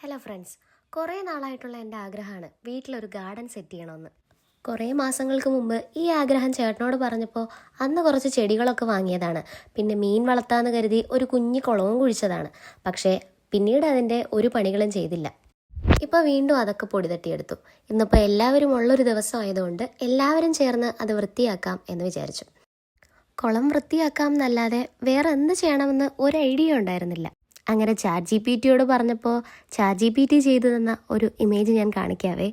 Hello friends കുറേ നാളായിട്ടുള്ള എന്റെ ആഗ്രഹമാണ് വീട്ടിലൊരു ഗാർഡൻ സെറ്റ് ചെയ്യണമെന്ന്. കുറേ മാസങ്ങൾക്ക് മുമ്പ് ഈ ആഗ്രഹം ചേട്ടനോട് പറഞ്ഞപ്പോൾ അന്ന് കുറച്ച് ചെടികളൊക്കെ വാങ്ങിയതാണ്. പിന്നെ മീൻ വളർത്താമെന്ന് കരുതി ഒരു കുഞ്ഞു കുളവും കുഴിച്ചതാണ്. പക്ഷേ പിന്നീട് അതിന്റെ ഒരു പണികളും ചെയ്തില്ല. ഇപ്പോൾ വീണ്ടും അതൊക്കെ പൊടി തട്ടിയെടുത്തു. ഇന്നിപ്പോൾ എല്ലാവരും ഉള്ളൊരു ദിവസം ആയതുകൊണ്ട് എല്ലാവരും ചേർന്ന് അത് വൃത്തിയാക്കാം എന്ന് വിചാരിച്ചു. കുളം വൃത്തിയാക്കാം എന്നല്ലാതെ വേറെ എന്ത് ചെയ്യണമെന്ന് ഒരു ഐഡിയ ഉണ്ടായിരുന്നില്ല. അങ്ങനെ ചാറ്റ് ജി പി ടിയോട് പറഞ്ഞപ്പോൾ ചാറ്റ് ജി പി ടി ചെയ്തു തന്ന ഒരു ഇമേജ് ഞാൻ കാണിക്കാവേ.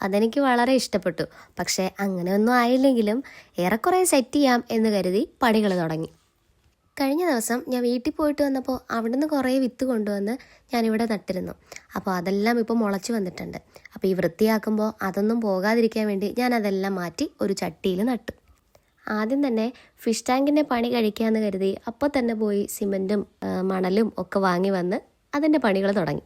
അതെനിക്ക് വളരെ ഇഷ്ടപ്പെട്ടു. പക്ഷേ അങ്ങനെയൊന്നും ആയില്ലെങ്കിലും ഏറെക്കുറെ സെറ്റ് ചെയ്യാം എന്ന് കരുതി പണികൾ തുടങ്ങി. കഴിഞ്ഞ ദിവസം ഞാൻ വീട്ടിൽ പോയിട്ട് വന്നപ്പോൾ അവിടുന്ന് കുറേ വിത്ത് കൊണ്ടുവന്ന് ഞാനിവിടെ നട്ടിരുന്നു. അപ്പോൾ അതെല്ലാം ഇപ്പോൾ മുളച്ച് വന്നിട്ടുണ്ട്. അപ്പോൾ ഈ വൃത്തിയാക്കുമ്പോൾ അതൊന്നും പോകാതിരിക്കാൻ വേണ്ടി ഞാൻ അതെല്ലാം മാറ്റി ഒരു ചട്ടിയിൽ നട്ടു. ആദ്യം തന്നെ ഫിഷ് ടാങ്കിന്റെ പണി കഴിക്കാമെന്ന് കരുതി അപ്പോൾ തന്നെ പോയി സിമന്റും മണലും ഒക്കെ വാങ്ങി വന്ന് അതിന്റെ പണികൾ തുടങ്ങി.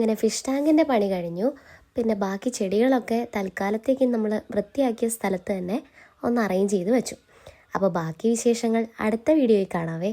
അങ്ങനെ ഫിഷ് ടാങ്കിന്റെ പണി കഴിഞ്ഞു. പിന്നെ ബാക്കി ചെടികളൊക്കെ തൽക്കാലത്തേക്ക് നമ്മൾ വൃത്തിയാക്കിയ സ്ഥലത്ത് തന്നെ ഒന്ന് അറേഞ്ച് ചെയ്ത് വെച്ചു. അപ്പോൾ ബാക്കി വിശേഷങ്ങൾ അടുത്ത വീഡിയോയിൽ കാണാവേ.